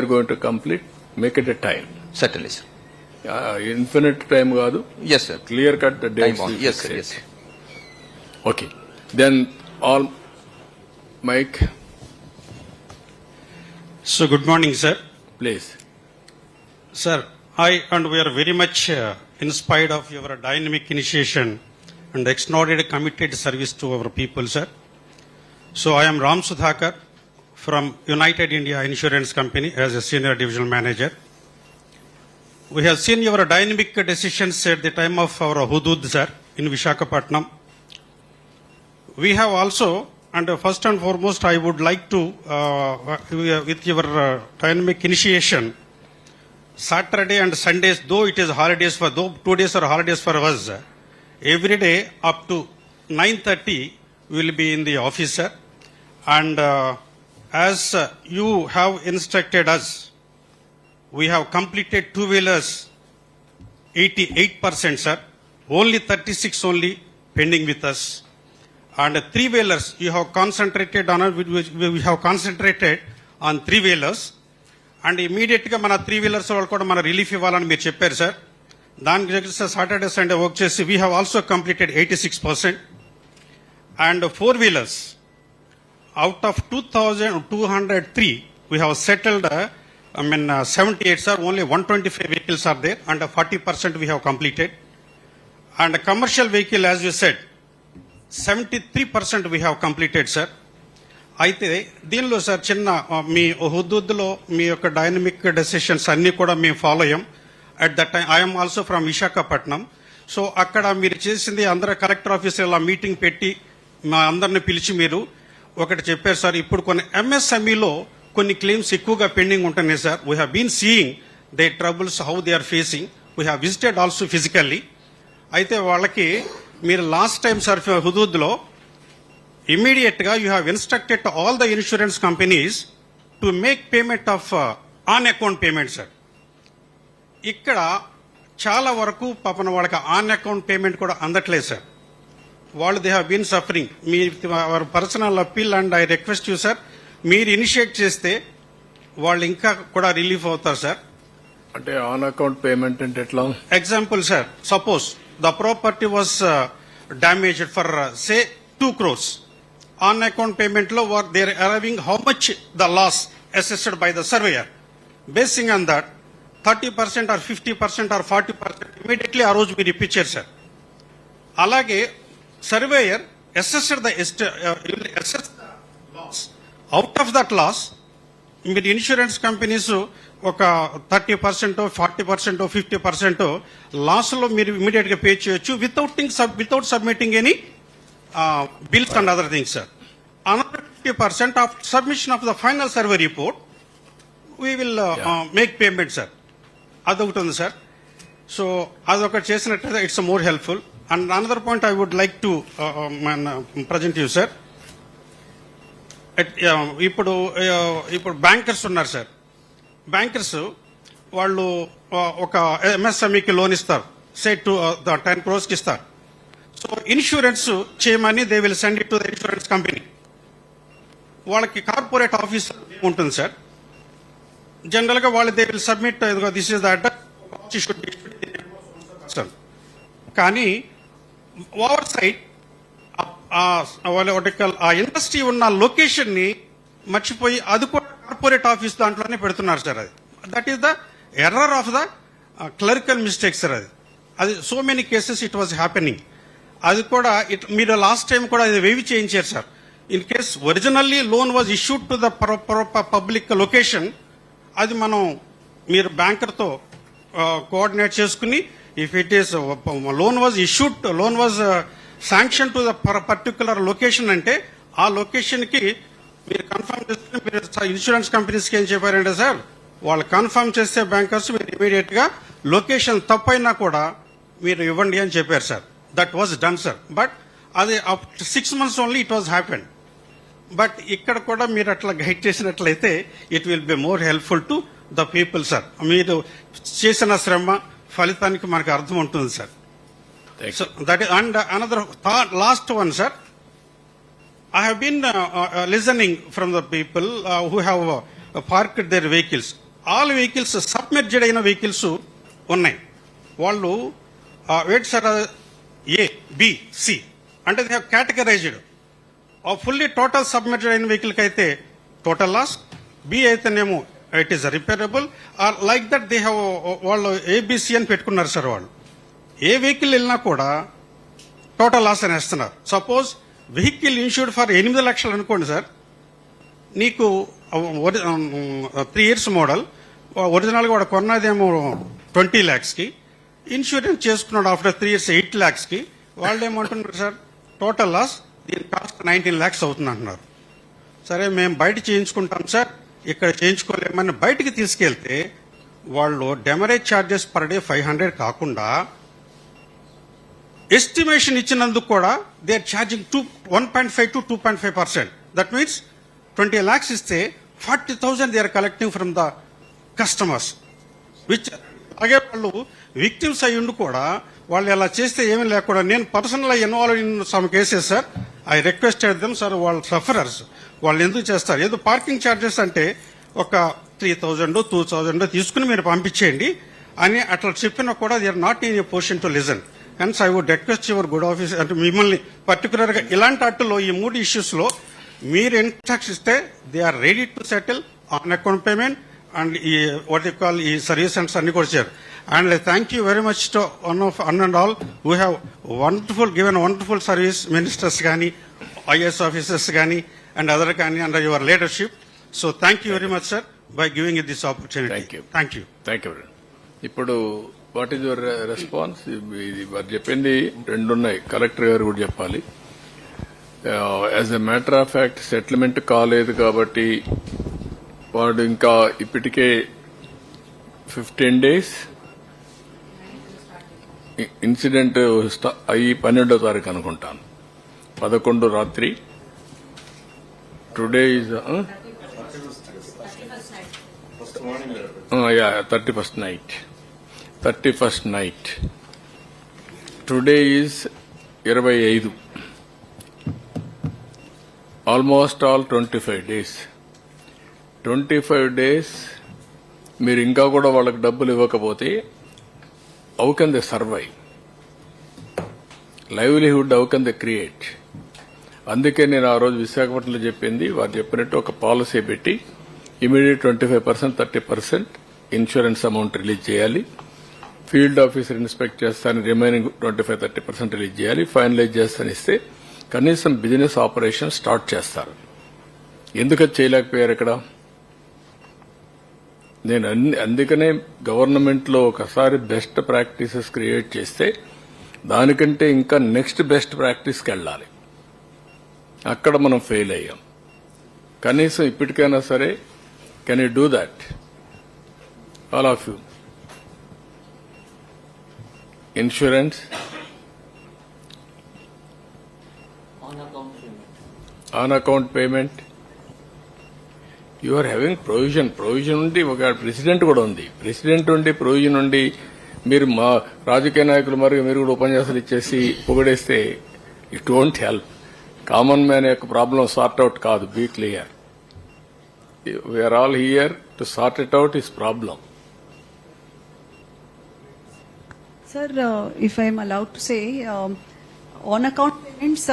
are going to complete, make it a time. Certainly, sir. Uh, infinite time కాదు Yes, sir. clear cut the Time on. Yes, sir. Yes. sir. Okay. Then all, Mike, So good morning, sir. please. Sir, I and we are very much uh, inspired of your dynamic initiation and extraordinary committed service to our people, sir. So I am Ram Sudhakar from United India Insurance Company as a senior divisional manager. We have seen your dynamic decisions at the time of our Hudud, sir, in Vishakhapatnam. We have also, and first and foremost, I would like to, uh, with your uh, dynamic initiation, Saturday and Sundays, though it is holidays for, though two days are holidays for us, every day up to 9.30 we will be in the office, sir. And uh, as uh, you have instructed us, we have completed two-wheelers 88%, sir. Only 36 only pending with us. And three-wheelers, you have concentrated on, it, we we have concentrated on three-wheelers. And ఇమీడియట్గా మన three wheelers వాళ్ళు కూడా మన relief ఇవ్వాలని మీరు చెప్పారు sir దానికి దగ్గర సాటర్డే సండే వర్క్ చేసి we have also completed eighty six percent and four wheelers out of two thousand two hundred three we have settled I mean seventy eight sir only one twenty five vehicles are there and forty percent we have completed and commercial vehicle as you said seventy three percent we have completed sir అయితే దీనిలో sir చిన్న మీ హుద్దుద్దులో మీ యొక్క dynamic decisions అన్నీ కూడా మేము follow అయ్యాం. At the time I'm also from Visakhapatnam so అక్కడ మీరు చేసింది అందరూ కలెక్టర్ ఆఫీసర్ ఇలా మీటింగ్ పెట్టి మా అందరిని పిలిచి మీరు ఒకటి చెప్పారు సార్ ఇప్పుడు కొన్ని ఎంఎస్ఎంఈలో కొన్ని క్లెయిమ్స్ ఎక్కువగా పెండింగ్ ఉంటున్నాయి sir. We have been seeing they troubles how they are facing we have visited also physically అయితే వాళ్ళకి మీరు లాస్ట్ టైం సార్ హుదూద్లో ఇమీడియట్గా you have instructed all the insurance companies to make payment of on account payment sir. ఇక్కడ చాలా వరకు పాపన వాళ్ళకి ఆన్ అకౌంట్ పేమెంట్ కూడా అందట్లేదు సార్. వాళ్ళు they have been suffering me our personal appeal and I request you sir మీరు initiate చేస్తే వాళ్ళు ఇంకా కూడా రిలీఫ్ అవుతారు సార్ అంటే ఆన్ అకౌంట్ పేమెంట్ అంటే ఎట్లా? Example sir suppose the property was damage for say two crores on account పేమెంట్లో were there arriving how much the loss assessed by the surveyor basing on that thirty percent or fifty percent or forty percent immediately ఆ రోజు మీరు ఇప్పించారు sir అలాగే surveyor assessed the assess loss out of that loss మీరు insurance companies ఒక thirty percent forty percent fifty percent లాస్లో మీరు ఇమీడియట్గా pay చేయొచ్చు without thing without submitting any bills and other things sir another fifty percent of submission of the final survey report we will make payment sir అదొకటి ఉంది sir so అదొకటి చేసినట్లయితే it's more helpful and another point I would like to present you sir ఇప్పుడు ఇప్పుడు bankers ఉన్నారు sir bankers వాళ్ళు ఒక ఎంఎస్ఎంఈకి loan ఇస్తారు. సే టు టెన్ క్రోర్స్కి ఇస్తారు. సో ఇన్సూరెన్స్ చేయమని they will send it to the insurance company వాళ్ళకి కార్పొరేట్ ఆఫీస్ ఉంటుంది సార్ జనరల్గా వాళ్ళు they will submit this is the address కానీ ఓవర్ సైట్ వాళ్ళ కల్- ఆ ఇండస్ట్రీ ఉన్న లొకేషన్ని మర్చిపోయి అది కూడా కార్పొరేట్ ఆఫీస్ దాంట్లోనే పెడుతున్నారు సార్ అది. That is the error of the clerical mistake sir అది. అది so many cases it was happening అది కూడా ఇట్ మీరు లాస్ట్ టైం కూడా అది వేవి చేయించారు sir. In case originally loan was issued to the public location అది మనం మీరు బ్యాంకర్తో కోఆర్డినేట్ చేసుకుని if it is loan was issued loan was sanction to the particular location అంటే ఆ లొకేషన్కి మీరు కన్ఫర్మ్ చేస్తే మీరు ఇన్సూరెన్స్ కంపెనీస్కి ఏం చెప్పారంటే సార్ వాళ్ళు కన్ఫర్మ్ చేస్తే బ్యాంకర్స్ మీరు ఇమీడియట్గా లొకేషన్ తప్పైనా కూడా మీరు ఇవ్వండి అని చెప్పారు sir. That was done sir but అది six months only it was happen but ఇక్కడ కూడా మీరు అట్లా గైడ్ చేసినట్లయితే it will be more helpful to the people sir మీరు చేసిన శ్రమ ఫలితానికి మనకు అర్థం ఉంటుంది sir. So that and another last one sir uh, listening from the people uh, who have uh, parked their vehicles. All vehicles submerged అయిన vehicles ఉన్నాయి. వాళ్ళు wait sir A B C అంటే they have categorized fully total submerged అయిన వెహికల్కి అయితే total loss B అయితేనేమో it is repairable or like that they have వాళ్ళు ABC అని పెట్టుకున్నారు సార్ వాళ్ళు. ఏ వెహికల్ వెళ్ళినా కూడా టోటల్ లాస్ అని వేస్తున్నారు. సపోజ్ వెహికల్ ఇన్సూర్డ్ ఫర్ ఎనిమిది లక్షలు అనుకోండి సార్. నీకు త్రీ ఇయర్స్ మోడల్ ఒరిజినల్గా వాడు కొన్నదేమో ట్వంటీ ల్యాక్స్కి ఇన్సూరెన్స్ చేసుకున్నాడు ఆఫ్టర్ త్రీ ఇయర్స్ ఎయిట్ ల్యాక్స్కి వాళ్ళు ఏమంటున్నారు సార్? టోటల్ లాస్ దీని కాస్ట్ నైన్టీన్ ల్యాక్స్ అవుతుంది అంటున్నారు. సరే మేము బయట చేయించుకుంటాం సార్. ఇక్కడ చేయించుకోలేమని బయటికి తీసుకెళ్తే వాళ్ళు demurrage charges per day five hundred కాకుండా ఎస్టిమేషన్ ఇచ్చినందుకు కూడా they are charging two one point five to two point five percent that means twenty lakhs ఇస్తే forty thousand they are collecting from the customers which అలాగే వాళ్ళు victims అయి ఉండి కూడా వాళ్ళు అలా చేస్తే ఏమీ లేకుండా నేను personal involve in some cases sir I request them sir వాళ్ళు సఫరర్స్ వాళ్ళు ఎందుకు చేస్తారు? ఏదో పార్కింగ్ ఛార్జెస్ అంటే ఒక త్రీ థౌజండ్ టూ థౌజండ్ తీసుకుని మీరు పంపించేయండి అని అట్లా చెప్పినా కూడా they are not in a position to listen and I would request your good office అంటే మిమ్మల్ని పర్టికులర్గా ఇలాంటి అట్టులో ఈ మూడు ఇష్యూస్లో మీరు ఇన్స్ట్రక్షన్ ఇస్తే they are ready to settle on account payment and ఈ వాట్ కాల్ ఈ సర్వీస్ సెంటర్స్ అన్ని కూడా ఇచ్చారు and thank you very much to one of an and all we have wonderful given wonderful service ministers కానీ IAS officers కానీ and other కానీ under your leadership so thank you very much sir by giving it this opportunity Thank you. Thank you thank you ఇప్పుడు what is your response ఇది వారు చెప్పింది రెండు ఉన్నాయి collector గారు కూడా చెప్పాలి. As a matter of fact settlement కాలేదు కాబట్టి వాడు ఇంకా ఇప్పటికే ఫిఫ్టీన్ డేస్ ఇన్సిడెంట్ అయ్యి పన్నెండో తారీఖు అనుకుంటాను. పదకొండు రాత్రి. Today is yeah thirty first night thirty first night today is ఇరవై ఐదు. Almost all twenty five days twenty five days మీరు ఇంకా కూడా వాళ్ళకి డబ్బులు ఇవ్వకపోతే how can they survive livelihood how can they create అందుకే నేను ఆ రోజు విశాఖపట్నంలో చెప్పింది వారు చెప్పినట్టు ఒక పాలసీ పెట్టి immediate twenty five percent thirty percent insurance amount release చేయాలి. ఫీల్డ్ ఆఫీసర్ ఇన్స్పెక్ట్ చేస్తాను remaining twenty five thirty percent release చేయాలి. ఫైనలైజ్ చేస్తాను ఇస్తే కనీసం బిజినెస్ ఆపరేషన్ స్టార్ట్ చేస్తారు. ఎందుకు చేయలేకపోయారు ఇక్కడ? నేను అన్ని అందుకనే గవర్నమెంట్లో ఒకసారి బెస్ట్ ప్రాక్టీసెస్ క్రియేట్ చేస్తే దానికంటే ఇంకా నెక్స్ట్ బెస్ట్ ప్రాక్టీస్కి వెళ్ళాలి. అక్కడ మనం ఫెయిల్ అయ్యాం. కనీసం ఇప్పటికైనా సరే can you do that all of you insurance. On account payment you are having provision provision ఉండి ఒక ప్రెసిడెంట్ కూడా ఉంది. ప్రెసిడెంట్ ఉండి ప్రొవిజన్ ఉండి మీరు మా రాజకీయ నాయకులు మరి మీరు కూడా ఉపన్యాసాలు ఇచ్చేసి పొగడేస్తే it don't help common man యొక్క ప్రాబ్లం సార్ట్ అవుట్ కాదు be clear we're all here to sort it out is problem Sir, uh, if I am allowed to say, um, on account payments,